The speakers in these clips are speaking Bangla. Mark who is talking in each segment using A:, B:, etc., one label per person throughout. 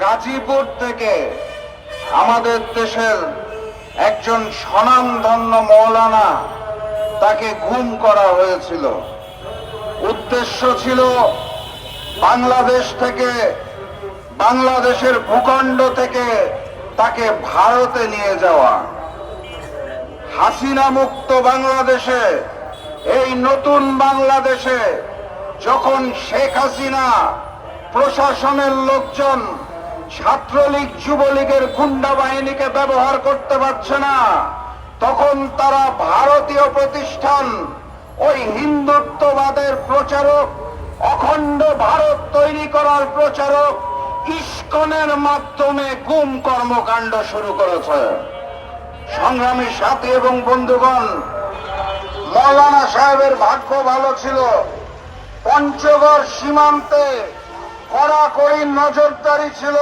A: গাজীপুর থেকে আমাদের দেশের একজন স্বনামধন্য মৌলানা তাকে গুম করা হয়েছিল। উদ্দেশ্য ছিল বাংলাদেশ থেকে, বাংলাদেশের ভূখণ্ড থেকে তাকে ভারতে নিয়ে যাওয়া। হাসিনা মুক্ত বাংলাদেশে, এই নতুন বাংলাদেশে যখন শেখ হাসিনা প্রশাসনের লোকজন ছাত্রলীগ যুবলীগের গুন্ডা বাহিনীকে ব্যবহার করতে পারছে না। তখন তারা ভারতীয় প্রতিষ্ঠান, ওই হিন্দুত্ববাদের প্রচারক, অখণ্ড ভারত তৈরি করার প্রচারক ইস্কনের মাধ্যমে গুম কর্মকাণ্ড শুরু করেছে। সংগ্রামী সাথী এবং বন্ধুগণ, মৌলানা সাহেবের ভাগ্য ভালো ছিল। পঞ্চগড় সীমান্তে কড়াকড়ি নজরদারি ছিল?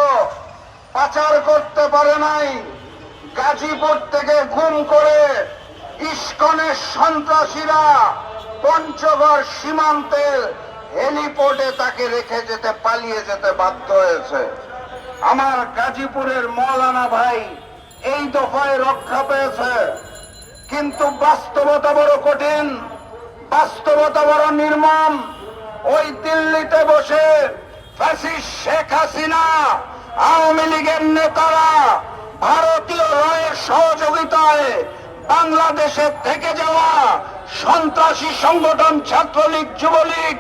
A: পাচার করতে পারে নাই। গাজীপুর থেকে ঘুম করে ইস্কনের সন্ত্রাসীরা পঞ্চগড় সীমান্তের হেলিপোর্টে তাকে রেখে যেতে পালিয়ে যেতে বাধ্য হয়েছে। আমার গাজীপুরের মৌলানা ভাই এই দফায় রক্ষা পেয়েছে। কিন্তু বাস্তবতা বড় কঠিন, বাস্তবতা বড় নির্মম। ওই দিল্লিতে বসে ফ্যাসিস্ট শেখ হাসিনা, আওয়ামী লীগের নেতারা ভারতীয় রয়ের সহযোগিতায় বাংলাদেশের থেকে যাওয়া সন্ত্রাসী সংগঠন, ছাত্রলীগ, যুবলীগ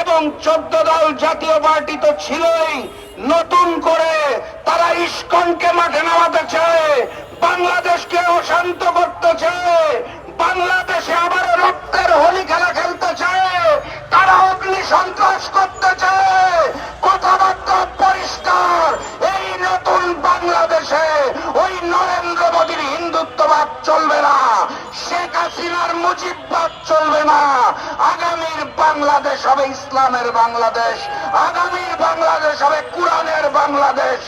A: এবং চোদ্দ দল জাতীয় পার্টি তো ছিলই, নতুন করে তারা ইস্কনকে মাঠে নামাতে চলবে না। শেখ হাসিনার মুজিববাদ চলবে না। আগামীর বাংলাদেশ হবে ইসলামের বাংলাদেশ। আগামীর বাংলাদেশ হবে কোরআনের বাংলাদেশ।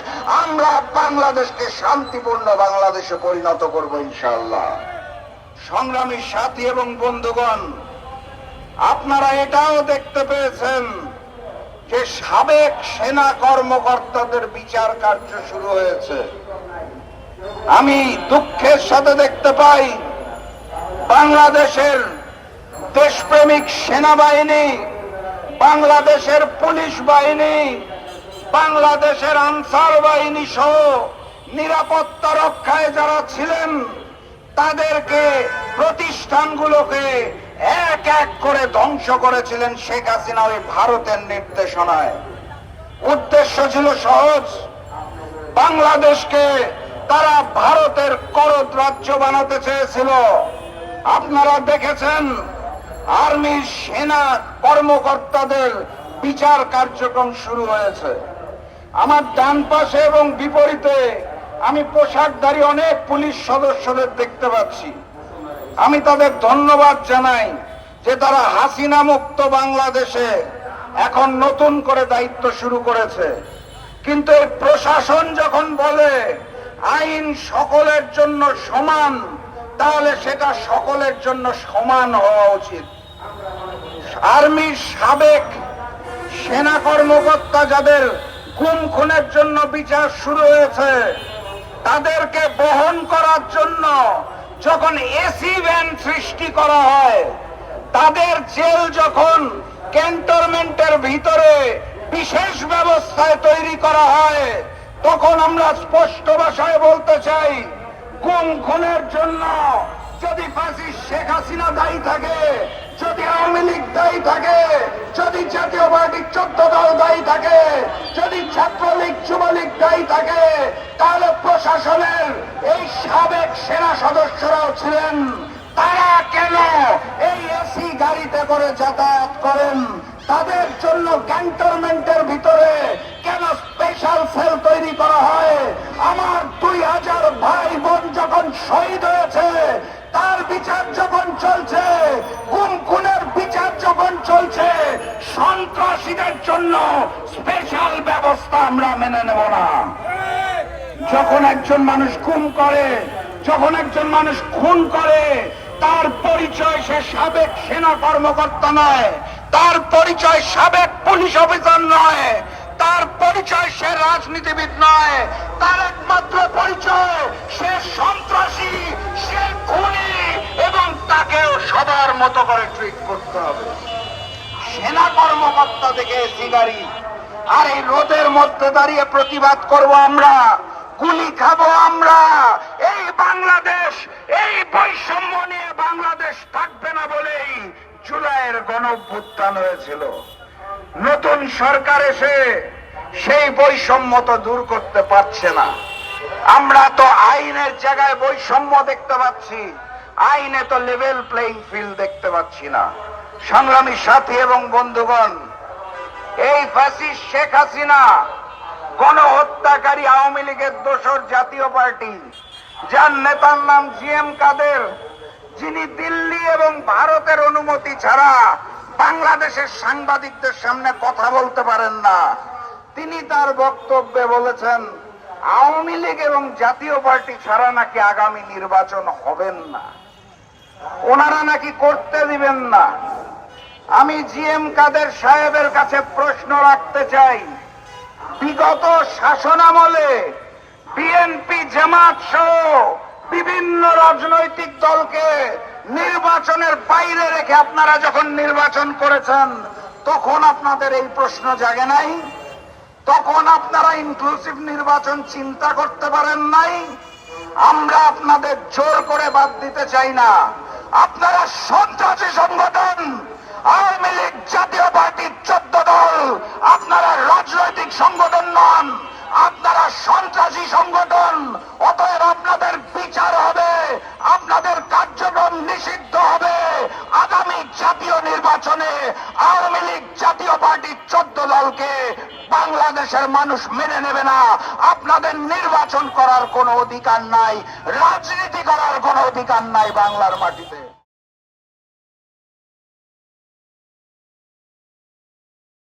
A: আমরা বাংলাদেশকে শান্তিপূর্ণ বাংলাদেশে পরিণত করব ইনশাআল্লাহ। সংগ্রামী সাথী এবং বন্ধুগণ, আপনারা এটাও দেখতে পেয়েছেন যে সাবেক সেনা কর্মকর্তাদের বিচার কার্য শুরু হয়েছে। আমি দুঃখের সাথে দেখতে পাই বাংলাদেশের দেশপ্রেমিক সেনাবাহিনী, বাংলাদেশের পুলিশ বাহিনী, বাংলাদেশের আনসার বাহিনী সহ নিরাপত্তা রক্ষায় যারা ছিলেন, তাদেরকে প্রতিষ্ঠানগুলোকে এক এক করে ধ্বংস করেছিলেন শেখ হাসিনা ওই ভারতের নির্দেশনায়। উদ্দেশ্য ছিল সহজ, বাংলাদেশকে তারা ভারতের করদ রাজ্য বানাতে চেয়েছিল। আপনারা দেখেছেন, আর্মি সেনা কর্মকর্তাদের বিচার কার্যক্রম শুরু হয়েছে। আমার ডান পাশে এবং বিপরীতে আমি পোশাকধারী অনেক পুলিশ সদস্যদের দেখতে পাচ্ছি। আমি তাদের ধন্যবাদ জানাই যে তারা হাসিনা মুক্ত বাংলাদেশে এখন নতুন করে দায়িত্ব শুরু করেছে। কিন্তু এই প্রশাসন যখন বলে আইন সকলের জন্য সমান, তাহলে সেটা সকলের জন্য সমান হওয়া উচিত। আর্মির সাবেক সেনা কর্মকর্তা যাদের গুম খুনের জন্য বিচার শুরু হয়েছে, তাদেরকে বহন করার জন্য যখন এসি ভ্যান সৃষ্টি করা হয়, তাদের জেল যখন ক্যান্টনমেন্টের ভিতরে বিশেষ ব্যবস্থায় তৈরি করা হয় তখন আমরা স্পষ্ট ভাষায় বলতে চাই কোন খুনের জন্য যদি ফাঁসি শেখ হাসিনা দায়ী থাকে, যদি আওয়ামী লীগ দায়ী থাকে, যদি জাতীয় পার্টির চোদ্দ দল দায়ী থাকে, যদি ছাত্রলীগ, যুবলীগ দায়ী থাকে তাহলে প্রশাসনের এই সাবেক সেনা সদস্যরাও ছিলেন তারা কেন এই এসি গাড়িতে করে যাতায়াত করেন তাদের জন্য ক্যান্টনমেন্টের ভিতরে কেন স্পেশাল সেল তৈরি করা হয়। আমার দুই হাজার ভাই বোন যখন শহীদ হয়েছে, তার বিচার যখন চলছে, গুম খুনের বিচার যখন চলছে, সন্ত্রাসীদের জন্য স্পেশাল ব্যবস্থা আমরা মেনে নেব না। যখন একজন মানুষ খুন করে, যখন একজন মানুষ খুন করে, তার পরিচয় সে সাবেক সেনা কর্মকর্তা নয়, তার পরিচয় সাবেক পুলিশ অফিসার নয় তার পরিচয় সে রাজনীতিবিদ নয়, তার একমাত্র পরিচয় সে সন্ত্রাসী, সে খুনি এবং তাকেও সবার মতো করে ট্রিট করতে হবে। সেনা কর্মকর্তা থেকে এসি গাড়ি। আর এই রোদের মধ্যে দাঁড়িয়ে প্রতিবাদ করব আমরা, গুলি খাব আমরা। এই বাংলাদেশ, এই বৈষম্য নিয়ে বাংলাদেশ থাকবে না বলেই জুলাইয়ের গণভ্যুত্থান হয়েছিল। নতুন সরকার এসে সেই বৈষম্য তো দূর করতে পারছে না। আমরা তো আইনের জায়গায় বৈষম্য দেখতে পাচ্ছি। আইনে তো লেভেল প্লেইং ফিল্ড দেখতে পাচ্ছি না। সংগ্রামী সাথী এবং বন্ধুগণ, এই ফ্যাসিস্ট শেখ হাসিনা গণহত্যাকারী আওয়ামী লীগের দোসর জাতীয় পার্টি, যার নেতার নাম জি এম কাদের, যিনি দিল্লি এবং ভারতের অনুমতি ছাড়া বাংলাদেশের সাংবাদিকদের সামনে কথা বলতে পারেন না। তিনি তার বক্তব্যে বলেছেন, আওয়ামী লীগ এবং জাতীয় পার্টি ছাড়া নাকি আগামী নির্বাচন হবেন না। ওনারা নাকি করতে দিবেন না। আমি জি এম কাদের সাহেবের কাছে প্রশ্ন রাখতে চাই। বিগত শাসনামলে বিএনপি, জামাত সহ বিভিন্ন রাজনৈতিক দলকে নির্বাচনের বাইরে রেখে আপনারা যখন নির্বাচন করেছেন, তখন আপনাদের এই প্রশ্ন জাগে নাই। তখন আপনারা ইনক্লুসিভ নির্বাচন চিন্তা করতে পারেন নাই। আমরা আপনাদের জোর করে বাদ দিতে চাই না। আপনারা সন্ত্রাসী সংগঠন, আওয়ামী লীগ জাতীয় পার্টির চোদ্দ দল, আপনারা রাজনৈতিক সংগঠন নন, আপনারা সন্ত্রাসী সংগঠন। অতএব আপনাদের বিচার হবে, আপনাদের কার্যক্রম নিষিদ্ধ হবে। আগামী জাতীয় নির্বাচনে আওয়ামী লীগ জাতীয় পার্টির চোদ্দ দলকে বাংলাদেশের মানুষ মেনে নেবে না। আপনাদের নির্বাচন করার কোনো অধিকার নাই, রাজনীতি করার কোনো অধিকার নাই বাংলার মাটিতে।